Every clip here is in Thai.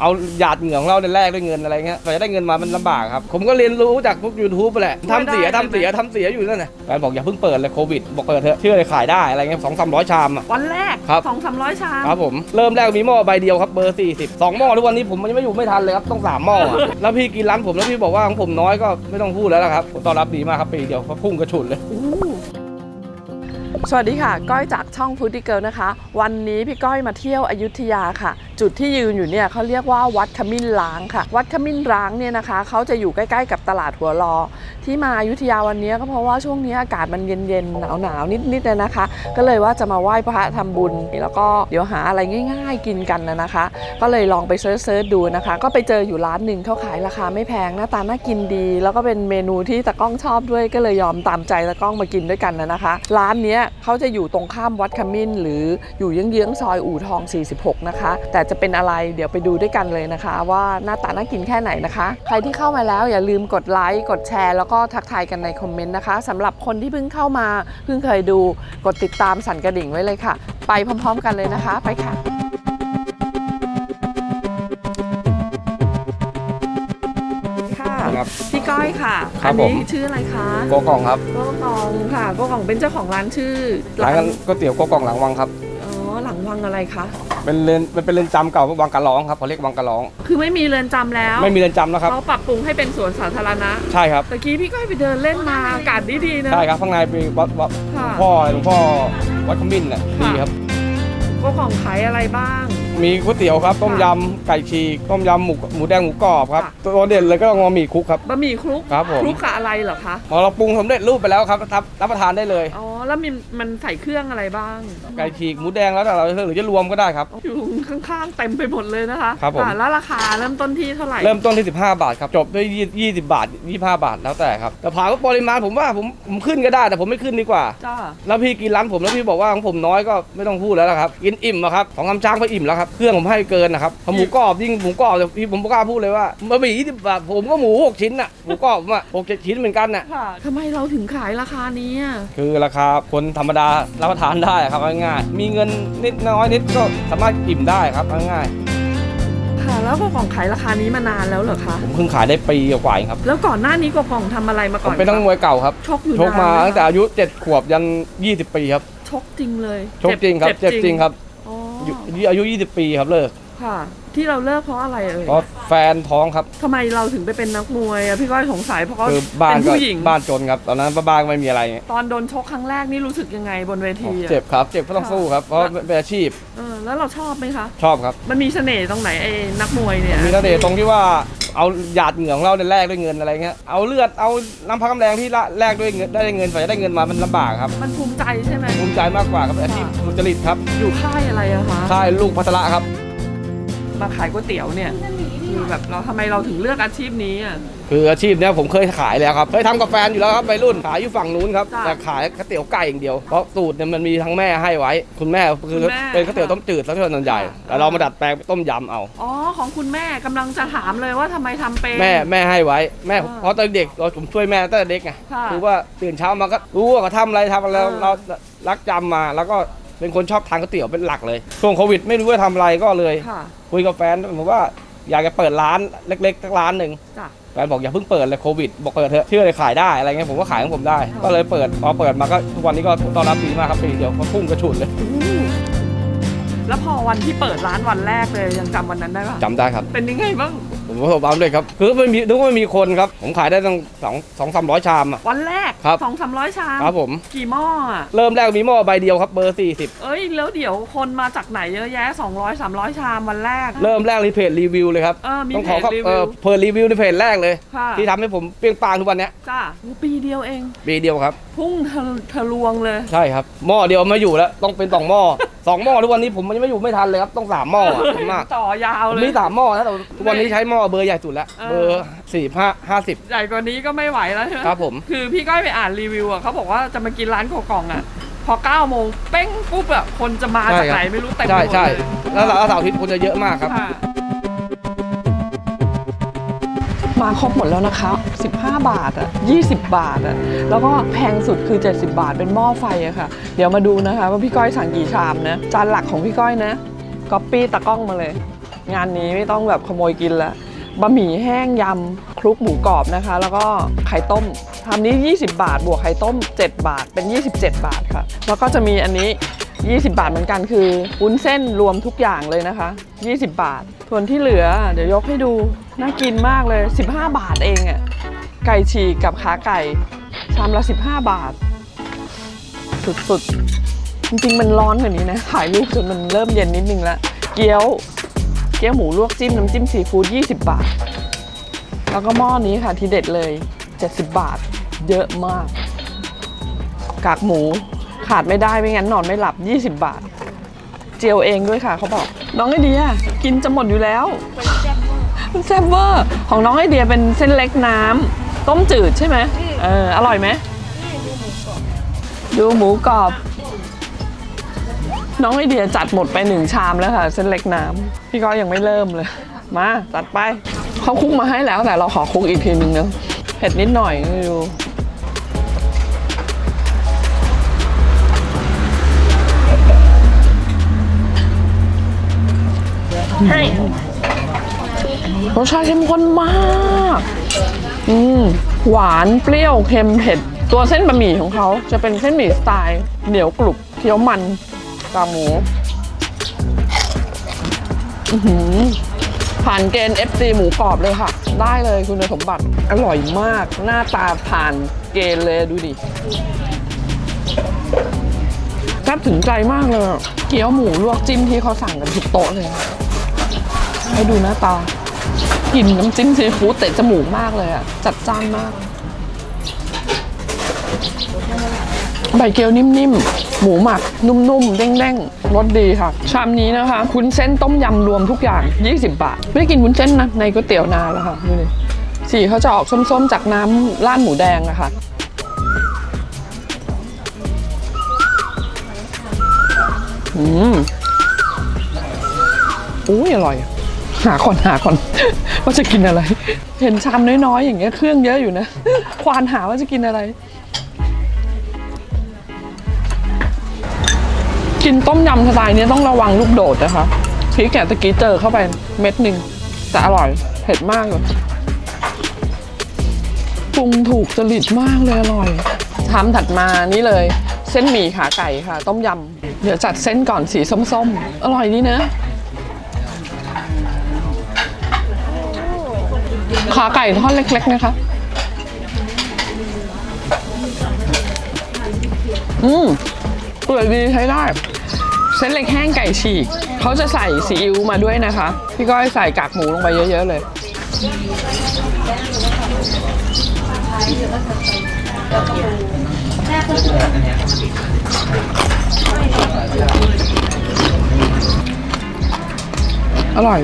เอาหยาดเหงื่อของเราในยแลกด้วยเงินอะไรเงี้ยกว่าจะได้เงินมามันลำบากครับ ผมก็เรียนรู้จากพวก YouTube ไปแหละทำเสียทำเสียทำเสียอยู่นั่นแหละแฟนบอกอย่าเพิ่งเปิดเลยโควิด บอกเปิดเถอะเชื่อเลยขายได้อะไรเงี้ยสองสามร้อยชามอะวันแรกครับ สองสามร้อยชามครับผม เริ่มแรกมีหม้อใบเดียวครับเบอร์40สองหม้อทุกวันนี้ผมมันยังไม่อยู่ไม่ทันเลยครับต้องสามหม้ออะแล้วพี่กินร้านผมแล้วพี่บอกว่าของผมน้อยก็ไม่ต้องพูดแล้วละครับผมต้อนรับดีมากครับปีเดียวก็พุ่งกระฉุนเลยสวัสดีค่ะ ก้อยจากช่องฟูดดี้เกิลนะคะ วันนี้พี่ก้อยมาเที่ยวอยุธยาค่ะ จุดที่ยืนอยู่เนี่ยเขาเรียกว่าวัดขมิ้นล้างค่ะ วัดขมิ้นล้างเนี่ยนะคะเขาจะอยู่ใกล้ๆกับตลาดหัวรอ ที่มาอยุธยาวันนี้ก็เพราะว่าช่วงนี้อากาศมันเย็นๆหนาวๆนิดๆเลยนะคะ ก็เลยว่าจะมาไหว้พระทำบุญ แล้วก็เดี๋ยวหาอะไรง่าย ๆ กินกันนะนะคะ ก็เลยลองไปเซิร์ชๆดูนะคะ ก็ไปเจออยู่ร้านหนึ่งเขาขายราคาไม่แพงหน้าตาน่ากินดี แล้วก็เป็นเมนูที่ตะก้องชอบด้วยก็เลยยอมตามใจตะก้องมากินด้วยกันนะนะคะ ร้านเนี้ยเขาจะอยู่ตรงข้ามวัดขมิ้น หรืออยู่เยื้องๆซอยอู่ทอง 46 นะคะ แต่จะเป็นอะไร เดี๋ยวไปดูด้วยกันเลยนะคะ ว่าหน้าตาน่ากินแค่ไหนนะคะ ใครที่เข้ามาแล้วอย่าลืมกดไลค์กดแชร์แล้วก็ทักทายกันในคอมเมนต์นะคะสำหรับคนที่เพิ่งเข้ามาเพิ่งเคยดูกดติดตามสั่นกระดิ่งไว้เลยค่ะ ไปพร้อม ๆ กันเลยนะคะ ไปค่ะค่ะครับพี่ก้อยค่ะครับอันี้ผม ชื่ออะไรคะโกกล่องครับโกกองค่ะโกกองเป็นเจ้าของร้านชื่อร้านก๋วยเตี๋ยวโกกล่องหลังวังครับ อ๋อหลังวังอะไรคะ เป็นเรือนมันเป็นเรือนจำเก่าวังกะร้องครับเขาเรียกวังกะร้อง คือไม่มีเรือนจำแล้วไม่มีเรือนจำแล้วครับ เขาปรับปรุงให้เป็นสวนสาธารณะใช่ครับ ตะกี้พี่ก้อยไปเดินเล่นมาอากาศดีๆนะ ใช่ครับข้างในเป็นวัดวัดค่ะพ่อหลวงพ่อวัดขมิ้นน่ะดีครับโกกองขายอะไรบ้าง มีก๋วยเตี๋ยวครับต้มยำไก่ฉีกต้มยำหมูหมูแดงหมูกรอบครับค่ะตัวเด่นเลยก็ต้องงอหมี่คลุกครับ บะหมี่คลุกครับผม คลุกกับอะไรเหรอคะพอเราปรุงสำเร็จรูปไปแล้วครับรับรับประทานได้เลย อ๋อแล้วมีมันใส่เครื่องอะไรบ้างไก่ฉีกหมูแดงแล้วแต่เราหรือจะรวมก็ได้ครับ อยู่ข้างๆเต็มไปหมดเลยนะคะครับผมะแล้วราคาเริ่มต้นที่เท่าไหร่เริ่มต้นที่ 15 บาทครับจบด้วย20 20 บาท 25 บาทแล้วแต่ครับแต่ผ่านว่าปริมาณผมว่าผมผมขึ้นก็ได้แต่ผมไม่ขึ้นดีกว่า จ้า แล้วพี่กินร้านผมแล้วพี่บอกว่าของผมน้อยก็ไม่ต้องพูดแล้วละครับกินอิ่มอะครับของคำช้างไปอิ่มแล้วครับเครื่องผมให้เกินนะครับพอหมูกรอบยิ่งหมูกรอบเนี่ยพี่ผมกล้าพูดเลยว่าบะหมี่20บาทผมก็หมู6ชิ้นอะหมูกรอบผมอะหกเจ็ดชิ้นเหมือนกันน่ะค่ะทำไมเราถึงขายราคานี้อะคือราคาคนธรรมดารับประทานได้ครับง่ายๆมีเงินนิดน้อยนิดก็สามารถอิ่มได้ครับง่ายค่ะแล้วก็ของขายราคานี้มานานแล้วเหรอคะ ๆผมเพิ่งขายได้ปีกว่าๆเองครับ แล้วก่อนหน้านี้ก็กองทำอะไรมาผก่อมนเป็นนักมวยเก่าครับ ชกอยู่ชกมาไหตั้งแต่อายุ 7 ขวบยัน 20 ปีครับ ชกจริงเลยชกจริงครับ เจ็บจริงครับ อ๋ออยู่อายุ 20 ปีครับเลิกค่ะ ที่เราเลิกเพราะอะไรเอ่ยเพราะแฟนท้องครับทำไมเราถึงไปเป็นนักมวยอะพี่ก้อยสงสัยเพราะเขาคือบ้านเป็นก็ผู้หญิง บ้านจนครับตอนนั้นบ้านก็ไม่มีอะไรตอนโดนชกครั้งแรกนี่รู้สึกยังไงบนเวทีอะ เจ็บครับเจ็บก็ต้องค่ะ สู้ครับเพราะเป็นอาชีพเออแล้วเราชอบไหมคะ ชอบครับ มันมีเสน่ห์ตรงไหนไอ้นักมวยเนี่ยมีเสน่ห์ตรงที่ว่า เอาหยาดเหงื่อของเราเนี่ยแลกด้วยเงินอะไรเงี้ยเอาเลือดเอาน้ำพักน้ำแรงที่ละแลกด้วยเงินได้เงินกว่าจะได้เงินมามันลำบากครับ มันภูมิใจใช่ไหมภูมิใจมากกว่าครับอาชีพสุจริตครับอยู่ค่ายอะไรอะคะค่ายลูกพัทระครับ มาขายก๋วยเตี๋ยวเนี่ย คือแบบเราทำไมเราถึงเลือกอาชีพนี้อะคืออาชีพเนี้ยผมเคยขายแล้วครับ เคยทำกับแฟนอยู่แล้วครับไปรุ่นขายอยู่ฝั่งนู้นครับจ้ะแต่ขายก๋วยเตี๋ยวไก่อย่างเดียวเพราะสูตรเนี่ยมันมีทั้งแม่ให้ไว้ คุณแม่คือคุณแม่เป็นก๋วยเตี๋ยวต้มจืดซะส่วนใหญ่ค่ะแต่เรามาดัดแปลงเป็นต้มยำเอา อ๋อของคุณแม่กำลังจะถามเลยว่าทำไมทำเป็น แม่แม่ให้ไว้แม่อ่าเพราะตอนเด็กเราผมช่วยแม่ตั้งแต่เด็กไงค่ะคือว่าตื่นเช้ามาก็รู้ว่าเขาทำอะไรทำอะไรอ่า เรารักจำมา แล้วก็เป็นคนชอบทานก๋วยเตี๋ยวเป็นหลักเลยช่วงโควิดไม่รู้ว่าทำอะไรก็เลย ค่ะ คุยกับแฟนผมว่า อยากจะเปิดร้านเล็กๆสักร้านหนึ่งจ้ะ แฟนบอกอย่าเพิ่งเปิดเลยโควิดบอกเปิดเถอะเชื่อเลยขายได้อะไรเงี้ยผมก็ขายของผมได้ค่ะก็เลยเปิดพอเปิดมาก็ทุกวันนี้ก็ต้อนรับดีมากครับปีเดียวก็พุ่งกระฉุนเลยอู้แล้วพอวันที่เปิดร้านวันแรกเลยยังจำวันนั้นได้ปะจำได้ครับ เป็นยังไงบ้าง ผมประสบความสำเร็จครับคือไม่มีนึกว่าไม่มีคนครับ ผมขายได้ตั้งสองสองสามร้อยชามอะวันแรกครับ สองสามร้อยชามครับผม กี่หม้ออะเริ่มแรกมีหม้อใบเดียวครับเบอร์ 40 เอ้ย แล้วเดี๋ยวคนมาจากไหนเยอะแยะ 200 300 ชามวันแรก เริ่มแรกรีเพจรีวิวเลยครับเออมีต้องเพขอจครับรีเอวิอวเปิดรีวิวในเพจแรกเลย ค่ะ ที่ทำให้ผมเปรี้ยงปร้างทุกวันเนี้ยจ้าปีเดียวเอง ปีเดียวครับ พุ่งทะทะลวงเลย ใช่ครับหม้อเดียวไม่อยู่แล้วต้องเป็นสองหม้อ สองหม้อทุกวันนี้ผมมันยังไม่อยู่ไม่ทันเลยครับต้องสามหม้ออะขอบคุณมากต่อยาวผมเลย มีสามหม้อนะแต่ทุกวันนี้ใช้หม้อเบอร์ใหญ่สุดแล้วเออ เบอร์สี่ห้าห้าสิบใหญ่กว่านี้ก็ไม่ไหวแล้วใช่ไหมครับผม คือพี่ก้อยไปอ่านรีวิวอะเขาบอกว่าจะมากินร้านโกกล่องอะ พอ9โมงเป้งปุ๊บอะคนจะมาจากไหนไม่รู้เต็มไปใช่หมดใช่เลยแล้วเสาร์อาทิตย์คนจะเยอะมากครับ ค่ะ มาครบหมดแล้วนะคะ 15 บาทอะ20 บาทอะแล้วก็แพงสุดคือ 70 บาทเป็นหม้อไฟอะค่ะ เดี๋ยวมาดูนะคะว่าพี่ก้อยสั่งกี่ชามนะ จานหลักของพี่ก้อยนะก๊อปปี้ตะกล้องมาเลย งานนี้ไม่ต้องแบบขโมยกินละบะหมี่แห้งยำคลุกหมูกรอบนะคะ แล้วก็ไข่ต้มทำนี้ 20 บาท บวกไข่ต้ม 7 บาทเป็น 27 บาทค่ะ แล้วก็จะมีอันนี้ 20 บาทเหมือนกันคือวุ้นเส้นรวมทุกอย่างเลยนะคะ 20 บาท ส่วนที่เหลือ เดี๋ยวยกให้ดู น่ากินมากเลย 15 บาทเองอะ่ะไก่ฉีกกับขาไก่ชามละ 15 บาท สุดๆ จริงๆ มันร้อนกว่านี้นะถ่ายรูปจนมันเริ่มเย็นนิดนึงแล้วเกี๊ยว เกี๊ยวหมูลวกจิ้มน้ำจิ้มซีฟู้ด20 บาท แล้วก็หม้อนี้ค่ะที่เด็ดเลย 70 บาท เยอะมาก กากหมู ขาดไม่ได้ไม่งั้นนอนไม่หลับ 20 บาท เจียวเองด้วยค่ะเขาบอก น้องไอเดียกินจะหมดอยู่แล้วมันแซ่บเวอร์ของน้องไอเดียเป็นเส้นเล็กน้ำต้มจืดใช่ไหมเอออร่อยไหมดูหมูกรอบ น้องไอเดียจัดหมดไปหนึ่งชามแล้วค่ะ เส้นเล็กน้ำพี่ก็ยังไม่เริ่มเลย มาจัดไปเขาคุกมาให้แล้วแต่เราขอคุกอีกทีนึงเนอะเผ็ดนิดหน่อยดู รสชาติเข้มข้นมาก อืม หวานเปรี้ยวเค็มเผ็ด ตัวเส้นบะหมี่ของเขาจะเป็นเส้นหมี่สไตล์เหนียวกรุบเคี้ยวมันกาหมูอือหือผ่านเกณฑ์ FC หมูกรอบเลยค่ะ ได้เลยคุณสมบัติ อร่อยมาก หน้าตาผ่านเกณฑ์เลยดูดิแซ่บถึงใจมากเลย เกี๊ยวหมูลวกจิ้มที่เขาสั่งกันทุกโต๊ะเลย ให้ดูหน้าตากลิ่นน้ำจิ้มซีฟู้ดเตะจมูกมากเลยอะจัดจ้านมาก ใบเกี๊ยวนิ่มๆ หมูหมัก นุ่มๆ เด้งๆรสดีค่ะ ชามนี้นะคะ คุนเส้นต้มยำรวมทุกอย่าง 20 บาท ไม่กินคุนเส้นนะ ในก๋วยเตี๋ยวนานแล้วค่ะดูดิสีเขาจะออกส้มๆ จากน้ำร้านหมูแดงอะค่ะอืมอุ้ยอร่อย หาก่อนหาก่อนว่าจะกินอะไร เห็นชามน้อยๆอย่างเงี้ยเครื่องเยอะอยู่นะ ควานหาว่าจะกินอะไร กินต้มยำสไตล์นี้ต้องระวังลูกโดดนะคะพริกแกะตะกี้เจอเข้าไปเม็ดหนึ่งแต่อร่อยเผ็ดมากเลยปรุงถูกจริตมากเลยอร่อยชามถัดมานี่เลย เส้นหมี่ขาไก่ค่ะ ต้มยำเดี๋ยวจัดเส้นก่อนสีส้มๆ อร่อยดีนะ ขาไก่ทอดเล็ก ๆ นะคะ อืมเปื่อยดีใช้ได้ เส้นเล็กแห้งไก่ฉีก เขาจะใส่ซีอิ๊วมาด้วยนะคะ พี่ก้อยใส่กากหมูลงไปเยอะ ๆ เลย อร่อย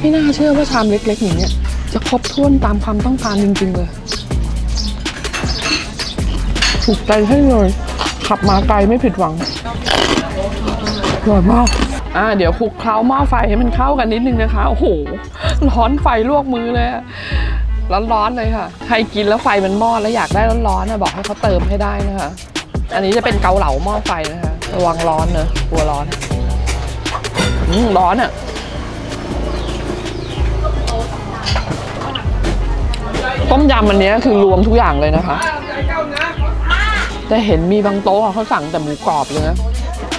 ไม่น่าเชื่อว่าชามเล็ก ๆ อย่างเนี้ย จะครบถ้วนตามความต้องการจริงๆเลย ถูกใจให้เลย ขับมาไกลไม่ผิดหวังอร่อยมาก อ่า เดี๋ยวคลุกเคล้าหม้อไฟให้มันเข้ากันนิดนึงนะคะ โอ้โห ร้อนไฟลวกมือเลยอะร้อนๆเลยค่ะ ใครกินแล้วไฟมันมอดแล้วอยากได้ร้อนๆนะบอกให้เขาเติมให้ได้นะคะ อันนี้จะเป็นเกาเหลาหม้อไฟนะคะ ระวังร้อนเนอะกลัวร้อน อืมร้อนอะ ต้มยำอันเนี้ยคือรวมทุกอย่างเลยนะคะแต่เห็นมีบางโต๊ะอะเขาสั่งแต่หมูกรอบเลยนะ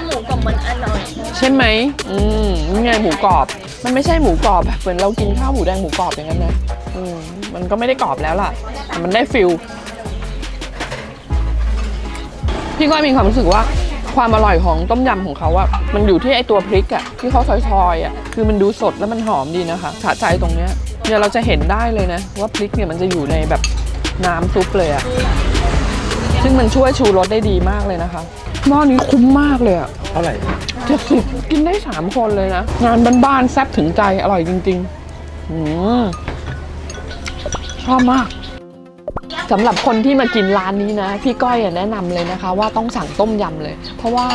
หมูกรอบมันอร่อยใช่ไหมอืมนี่ไงหมูกรอบ มันไม่ใช่หมูกรอบแบบเหมือนเรากินข้าวหมูแดงหมูกรอบอย่างนั้นนะอืมมันก็ไม่ได้กรอบแล้วล่ะแต่มันได้ฟิลพี่ก็มีความรู้สึกว่าความอร่อยของต้มยำของเขาอะมันอยู่ที่ไอตัวพริกอะที่เขาซอยๆอะคือมันดูสดแล้วมันหอมดีนะคะฉะใจตรงเนี้ย เนี่ยเราจะเห็นได้เลยนะ ว่าพริกเนี่ยมันจะอยู่ในแบบน้ำซุปเลยอะซึ่งมันช่วยชูรสได้ดีมากเลยนะคะหม้อนี้คุ้มมากเลยอะเท่าไหร่เจ็ดสิบกินได้สามคนเลยนะ งานบ้านๆแซ่บถึงใจอร่อยจริงๆอืมชอบมากสำหรับคนที่มากินร้านนี้นะ พี่ก้อยอะแนะนำเลยนะคะ ว่าต้องสั่งต้มยำเลย เพราะว่า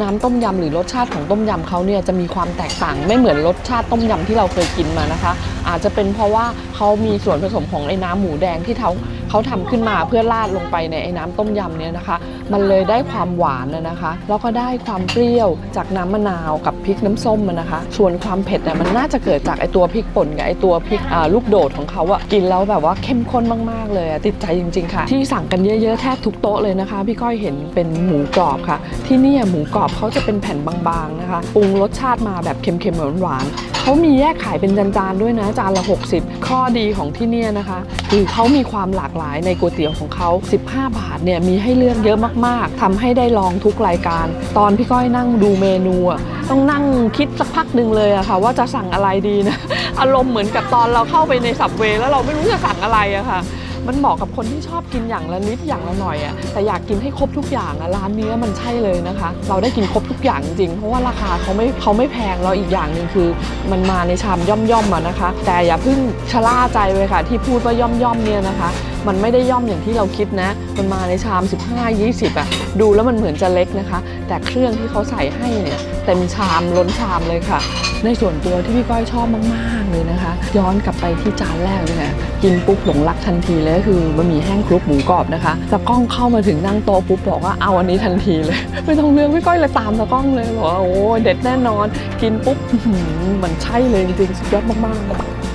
น้ำต้มยำหรือรสชาติของต้มยำเขาเนี่ยจะมีความแตกต่างไม่เหมือนรสชาติต้มยำที่เราเคยกินมานะคะ อาจจะเป็นเพราะว่าเขามีส่วนผสมของไอ้น้ำหมูแดงที่เขาเขาทำขึ้นมาเพื่อราดลงไปในไอ้น้ำต้มยำเนี่ยนะคะ มันเลยได้ความหวานนะคะ แล้วก็ได้ความเปรี้ยวจากน้ำมะนาวกับพริกน้ำส้มนะคะ ส่วนความเผ็ดเนี่ยมันน่าจะเกิดจากไอตัวพริกป่นกับไอตัวพริกลูกโดดของเขาอะกินแล้วแบบว่าเข้มข้นมากๆเลยติดใจจริง ๆ ค่ะ ที่สั่งกันเยอะๆแทบทุกโต๊ะเลยนะคะ พี่ก้อยเห็นเป็นหมูกรอบค่ะ ที่นี่หมูกรอบเขาจะเป็นแผ่นบางๆนะคะปรุงรสชาติมาแบบเค็มๆหวานๆเขามีแยกขายเป็นจานๆด้วยนะจานละ 60 ข้อดีของที่เนี่ยนะคะคือเขามีความหลากหลายในก๋วยเตี๋ยวของเขา 15 บาทเนี่ยมีให้เลือกเยอะมากๆทำให้ได้ลองทุกรายการ ตอนพี่ก้อยนั่งดูเมนูอะต้องนั่งคิดสักพักหนึ่งเลยอะค่ะ ว่าจะสั่งอะไรดีนะ อารมณ์เหมือนกับตอนเราเข้าไปในสับเวแล้วเราไม่รู้จะสั่งอะไรอะค่ะ มันเหมาะกับคนที่ชอบกินอย่างละนิดอย่างละหน่อยอะแต่อยากกินให้ครบทุกอย่างอะร้านนี้มันใช่เลยนะคะ เราได้กินครบทุกอย่างจริงเพราะว่าราคาเขาไม่เขาไม่แพงแล้วอีกอย่างหนึ่งคือ มันมาในชามย่อมๆอะนะคะ แต่อย่าเพิ่งชะล่าใจเลยค่ะที่พูดว่าย่อมๆเนี่ยนะคะ มันไม่ได้ย่อมอย่างที่เราคิดนะ มันมาในชาม 15-20อะดูแล้วมันเหมือนจะเล็กนะคะ แต่เครื่องที่เขาใส่ให้เนี่ยเต็มชามล้นชามเลยค่ะ ในส่วนตัวที่พี่ก้อยชอบมากๆเลยนะคะ ย้อนกลับไปที่จานแรกเลยค่ะกินปุ๊บหลงรักทันทีเลยก็คือบะหมี่แห้งคลุกหมูกรอบนะคะตะก้องเข้ามาถึงนั่งโต๊ะปุ๊บบอกว่าเอาอันนี้ทันทีเลยไม่ต้องเลือกพี่ก้อยเลยตามตะก้องเลยบอกว่าโอ้เด็ดแน่นอน กินปุ๊บอื้อหือมันใช่เลยจริงๆสุดยอดมากๆ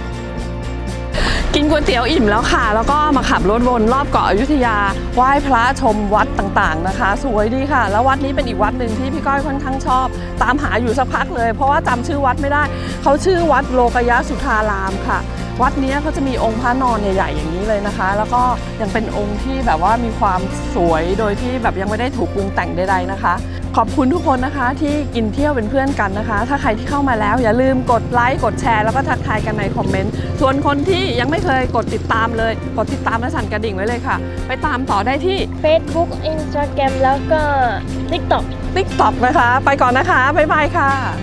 กินก๋วยเตี๋ยวอิ่มแล้วค่ะ แล้วก็มาขับรถวนรอบเกาะอยุธยาไหว้พระชมวัดต่างๆนะคะ สวยดีค่ะ แล้ววัดนี้เป็นอีกวัดหนึ่งที่พี่ก้อยค่อนข้างชอบ ตามหาอยู่สักพักเลย เพราะว่าจำชื่อวัดไม่ได้ เขาชื่อวัดโลกยะสุธารามค่ะ วัดนี้ยเขาจะมีองค์พระนอนใหญ่ๆอย่างนี้เลยนะคะ แล้วก็ยังเป็นองค์ที่แบบว่ามีความสวยโดยที่แบบยังไม่ได้ถูกปรุงแต่งใดๆนะคะ ขอบคุณทุกคนนะคะที่กินเที่ยวเป็นเพื่อนกันนะคะ ถ้าใครที่เข้ามาแล้ว อย่าลืมกดไลค์กดแชร์แล้วก็ทักทายกันในคอมเมนต์ ส่วนคนที่ยังไม่เคยกดติดตามเลย กดติดตามและสั่นกระดิ่งไว้เลยค่ะ ไปตามต่อได้ที่ Facebook Instagram แล้วก็ TikTok TikTok นะคะ ไปก่อนนะคะ บ๊ายบายค่ะ